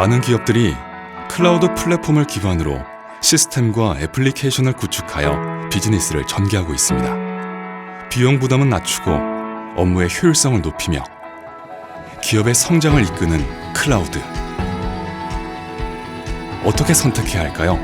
많은 기업들이 클라우드 플랫폼을 기반으로 시스템과 애플리케이션을 구축하여 비즈니스를 전개하고 있습니다. 비용 부담은 낮추고 업무의 효율성을 높이며 기업의 성장을 이끄는 클라우드. 어떻게 선택해야 할까요?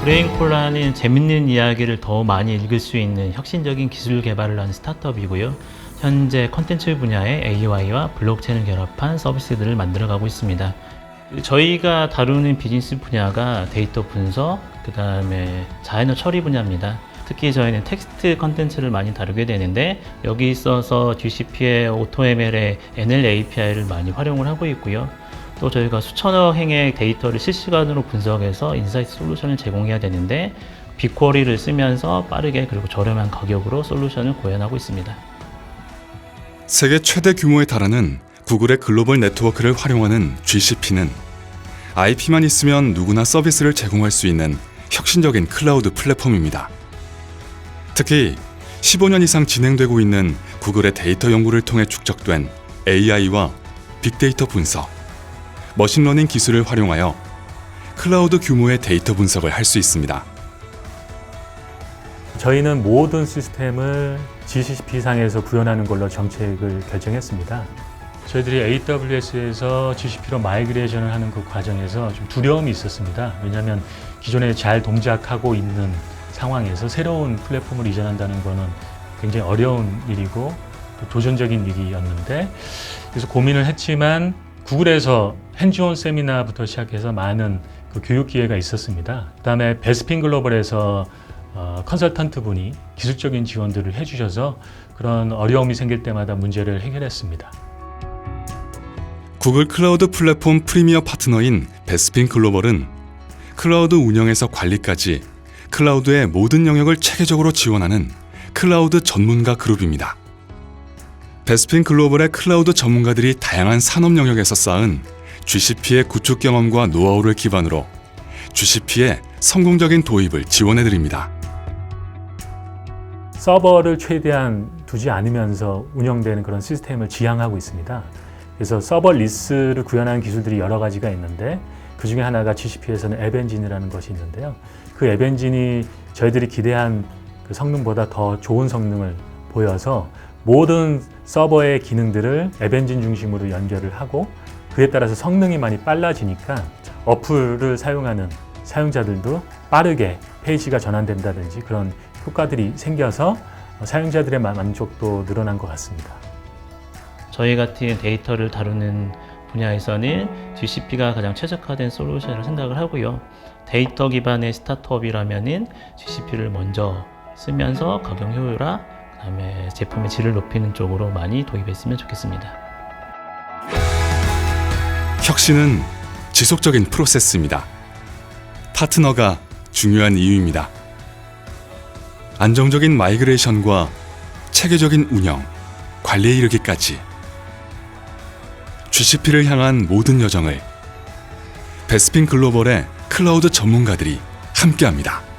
브레인콜라는 재밌는 이야기를 더 많이 읽을 수 있는 혁신적인 기술 개발을 하는 스타트업이고요. 현재 컨텐츠 분야의 AI와 블록체인을 결합한 서비스들을 만들어가고 있습니다. 저희가 다루는 비즈니스 분야가 데이터 분석, 그 다음에 자연어 처리 분야입니다. 특히 저희는 텍스트 컨텐츠를 많이 다루게 되는데 여기 있어서 GCP의 AutoML의 NL API를 많이 활용을 하고 있고요. 또 저희가 수천여 행의 데이터를 실시간으로 분석해서 인사이트 솔루션을 제공해야 되는데 빅쿼리를 쓰면서 빠르게 그리고 저렴한 가격으로 솔루션을 구현하고 있습니다. 세계 최대 규모에 달하는 구글의 글로벌 네트워크를 활용하는 GCP는 IP만 있으면 누구나 서비스를 제공할 수 있는 혁신적인 클라우드 플랫폼입니다. 특히 15년 이상 진행되고 있는 구글의 데이터 연구를 통해 축적된 AI와 빅데이터 분석, 머신러닝 기술을 활용하여 클라우드 규모의 데이터 분석을 할 수 있습니다. 저희는 모든 시스템을 GCP 상에서 구현하는 걸로 정책을 결정했습니다. 저희들이 AWS에서 GCP로 마이그레이션을 하는 그 과정에서 좀 두려움이 있었습니다. 왜냐하면 기존에 잘 동작하고 있는 상황에서 새로운 플랫폼을 이전한다는 것은 굉장히 어려운 일이고 또 도전적인 일이었는데 그래서 고민을 했지만 구글에서 핸즈온 세미나부터 시작해서 많은 그 교육 기회가 있었습니다. 그다음에 베스핀 글로벌에서 어, 컨설턴트 분이 기술적인 지원들을 해주셔서 그런 어려움이 생길 때마다 문제를 해결했습니다. 구글 클라우드 플랫폼 프리미어 파트너인 베스핀 글로벌은 클라우드 운영에서 관리까지 클라우드의 모든 영역을 체계적으로 지원하는 클라우드 전문가 그룹입니다. 베스핀 글로벌의 클라우드 전문가들이 다양한 산업 영역에서 쌓은 GCP의 구축 경험과 노하우를 기반으로 GCP의 성공적인 도입을 지원해 드립니다. 서버를 최대한 두지 않으면서 운영되는 그런 시스템을 지향하고 있습니다. 그래서 서버 리스를 구현하는 기술들이 여러 가지가 있는데 그 중에 하나가 GCP에서는 앱엔진이라는 것이 있는데요. 그 앱엔진이 저희들이 기대한 그 성능보다 더 좋은 성능을 보여서 모든 서버의 기능들을 앱엔진 중심으로 연결을 하고 그에 따라서 성능이 많이 빨라지니까 어플을 사용하는 사용자들도 빠르게 페이지가 전환된다든지 그런 효과들이 생겨서 사용자들의 만족도 늘어난 것 같습니다. 저희 같은 데이터를 다루는 분야에서는 GCP가 가장 최적화된 솔루션을 생각을 하고요. 데이터 기반의 스타트업이라면은 GCP를 먼저 쓰면서 가격 효율화, 그다음에 제품의 질을 높이는 쪽으로 많이 도입했으면 좋겠습니다. 혁신은 지속적인 프로세스입니다. 파트너가 중요한 이유입니다. 안정적인 마이그레이션과 체계적인 운영, 관리에 이르기까지 GCP를 향한 모든 여정을 베스핀 글로벌의 클라우드 전문가들이 함께합니다.